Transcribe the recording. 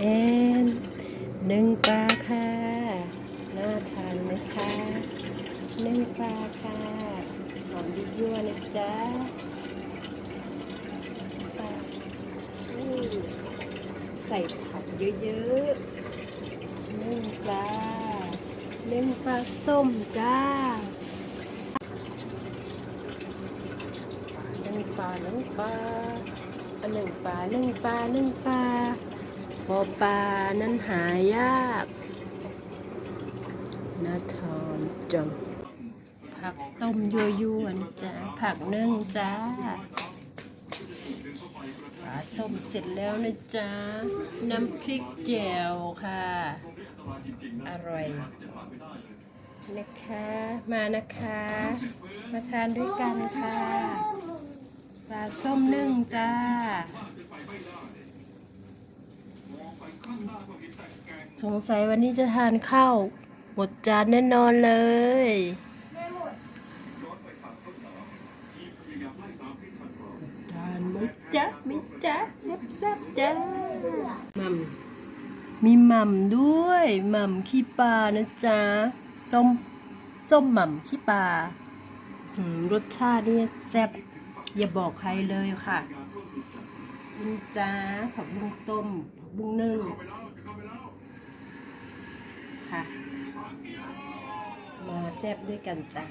แอนหนึ่งปลาค่ะ น่าทานไหมคะหนึ่งปลาค่ะหอมยั่วนะจ๊ะปลาใส่ผักเยอะๆนึ่งปลานึ่งปลาส้มจ้านึ่งปลานึ่งปลาหนึ่งปลานึ่งปลานึ่งปลา พอปลานั้นหายากน่าทานจังผักต้มยั่วนะจ๊ะผักนึ่งจ้าปลาส้มเสร็จแล้วนะจ๊ะ น้ำพริกแจ่วค่ะ อร่อยนะคะ มานะคะ มาทานด้วยกันค่ะ ปลาส้มนึ่งจ้า สงสัยวันนี้จะทานข้าวหมดจานแน่นอนเลยทานไหมจ๊ะมิจ๊ะแซ่บแซ่บๆจ้าหม่ำมีหม่ำด้วยหม่ำขี้ปลานะจ๊ะส้มส้มหม่ำขี้ปลาหืมรสชาตินี่แซ่บอย่าบอกใครเลยค่ะนี่จ้าผักบุ้งต้มผัก บุ้งนึ่งค่ะ มาแซบด้วยกันจ้ะ